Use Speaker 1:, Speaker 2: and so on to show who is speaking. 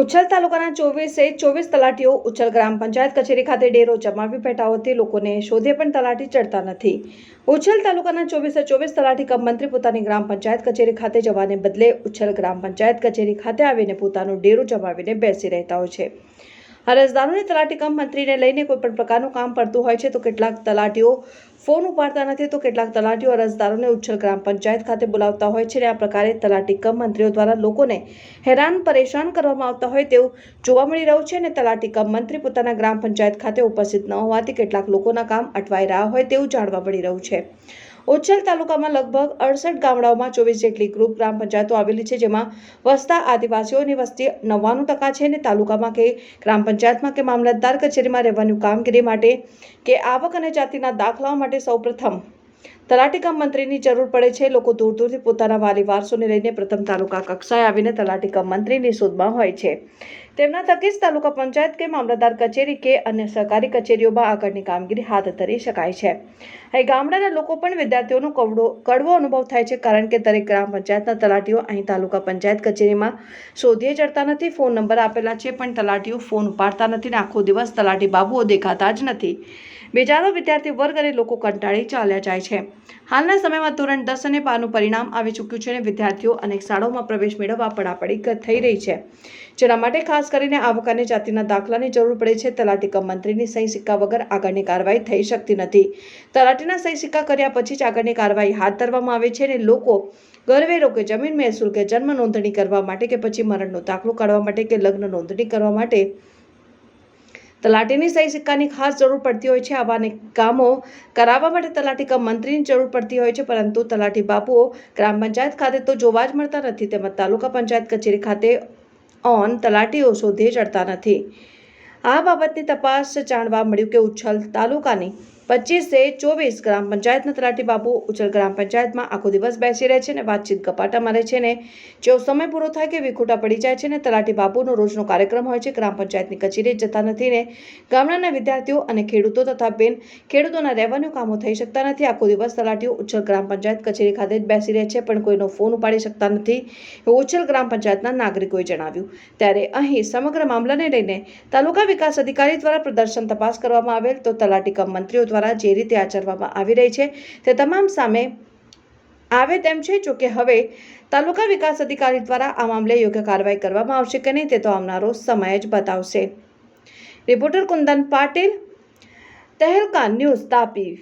Speaker 1: ઉચ્છલ તાલુકાના ચોવીસે ચોવીસ તલાટીઓ ઉચ્છલ ગ્રામ પંચાયત કચેરી ખાતે ડેરો જમાવી બેઠા હોતી લોકોને શોધે પણ તલાટી ચડતા નથી. ઉચ્છલ તાલુકાના ચોવીસે ચોવીસ તલાટી કમ મંત્રી પોતાની ગ્રામ પંચાયત કચેરી ખાતે જવાને બદલે ઉચ્છલ ગ્રામ પંચાયત કચેરી ખાતે આવીને પોતાનું ડેરું જમાવીને બેસી રહેતા હોય છે. અરજદારોને તલાટી કમ મંત્રીને લઈને કોઈ પણ પ્રકારનું કામ પડતું હોય છે તો કેટલાક તલાટીઓ ફોન ઉપાડતા નથી, તો કેટલાક તલાટીઓ અરજદારોને ઉચ્છલ ગ્રામ પંચાયત ખાતે બોલાવતા હોય છે અને આ પ્રકારે તલાટી કમ મંત્રીઓ દ્વારા લોકોને હેરાન પરેશાન કરવામાં આવતા હોય તેવું જોવા મળી રહ્યું છે અને તલાટી કમ મંત્રી પોતાના ગ્રામ પંચાયત ખાતે ઉપસ્થિત ન હોવાથી કેટલાક લોકોના કામ અટવાઈ રહ્યા હોય તેવું જાણવા મળી રહ્યું છે. ઉચ્છલ તાલુકામાં લગભગ અડસઠ ગામડાઓમાં ચોવીસ જેટલી ગ્રુપ ગ્રામ પંચાયતો આવેલી છે, જેમાં વસતા આદિવાસીઓની વસ્તી નવ્વાણું ટકા છે અને તાલુકામાં કે ગ્રામ પંચાયતમાં કે મામલતદાર કચેરીમાં રહેવાની કામગીરી માટે કે આવક અને જાતિના દાખલાઓ માટે સૌપ્રથમ તલાટી કમ મંત્રીની જરૂર પડે છે. લોકો દૂર દૂરથી પોતાના વાલી વારસોને લઈને પ્રથમ તાલુકા કક્ષાએ આવીને તલાટી કમ મંત્રીની શોધમાં હોય છે. તેમના થકી જ તાલુકા પંચાયત કે મામલતદાર કચેરી કે અન્ય સરકારી કચેરીઓમાં આગળની કામગીરી હાથ ધરી શકાય છે. અહીં ગામડાના લોકો પણ વિદ્યાર્થીઓનો કવડો, કડવો અનુભવ થાય છે કારણ કે દરેક ગ્રામ પંચાયતના તલાટીઓ અહીં તાલુકા પંચાયત કચેરીમાં શોધીએ ચડતા નથી, ફોન નંબર આપેલા છે પણ તલાટીઓ ફોન ઉપાડતા નથી ને આખો દિવસ તલાટી બાબુઓ દેખાતા જ નથી. બેજારો વિદ્યાર્થી વર્ગ અને લોકો કંટાળી ચાલ્યા જાય છે. હાલના સમયમાં ધોરણ દસ અને બારનું પરિણામ આવી ચૂક્યું છે અને વિદ્યાર્થીઓ અનેક શાળાઓમાં પ્રવેશ મેળવવા પડાપડી થઈ રહી છે. જેના માટે ખાસ કરીને આવક જાતિના દાખલાની જરૂર પડે છે. તલાટી કમ મંત્રીની સહી સિક્કા વગર આગળની કાર્યવાહી થઈ શકતી નથી. તલાટીના સહી સિક્કા કર્યા પછી જ આગળની કાર્યવાહી હાથ ધરવામાં આવે છે અને લોકો ગરવેરો કે જમીન મહેસૂલ કે જન્મ નોંધણી કરવા માટે કે પછી મરણનો દાખલો કાઢવા માટે કે લગ્ન નોંધણી કરવા માટે તલાટીની સહી સિક્કાની ખાસ જરૂર પડતી હોય છે. આવા કામો કરાવવા માટે તલાટી કમ મંત્રીની જરૂર પડતી હોય છે, પરંતુ તલાટી બાપુઓ ગ્રામ પંચાયત ખાતે તો જોવા જ મળતા નથી. તેમજ તાલુકા પંચાયત કચેરી ખાતે ઓન તલાટીઓ શોધે ચડતા નથી. આ બાબતની તપાસ જાણવા મળ્યું કે ઉચ્છલ તાલુકાની પચીસે ચોવીસ ગ્રામ પંચાયતના તલાટી બાપુ ઉચ્ચલ ગ્રામ પંચાયતમાં આખો દિવસ બેસી રહે છે અને વાતચીત ગપાટા મારે છે ને જેઓ સમય પૂરો થાય કે વિખોટા પડી જાય છે ને તલાટી બાપુનો રોજનો કાર્યક્રમ હોય છે, ગ્રામ પંચાયતની કચેરી જતા નથી ને ગામડાના વિદ્યાર્થીઓ અને ખેડૂતો તથા બેન ખેડૂતોના રહેવાનું કામો થઈ શકતા નથી. આખો દિવસ તલાટીઓ ઉચ્છલ ગ્રામ પંચાયત કચેરી ખાતે જ બેસી રહે છે પણ કોઈનો ફોન ઉપાડી શકતા નથી એવું ઉચ્છલ ગ્રામ પંચાયતના નાગરિકોએ જણાવ્યું. ત્યારે અહીં સમગ્ર મામલાને લઈને તાલુકા વિકાસ અધિકારી દ્વારા પ્રદર્શન તપાસ કરવામાં આવેલ તો તલાટી કમ મંત્રીઓ દ્વારા જે રીતે આચરવામાં આવી રહી છે તે તમામ સામે આવે તેમ છે જોકે હવે તાલુકા વિકાસ અધિકારી દ્વારા આ મામલે યોગ્ય કાર્યવાહી કરવામાં આવશે કે નહીં તે તો આવનારો સમય જ બતાવશે. Reporter Kundan Patil Tehelka news Tapi.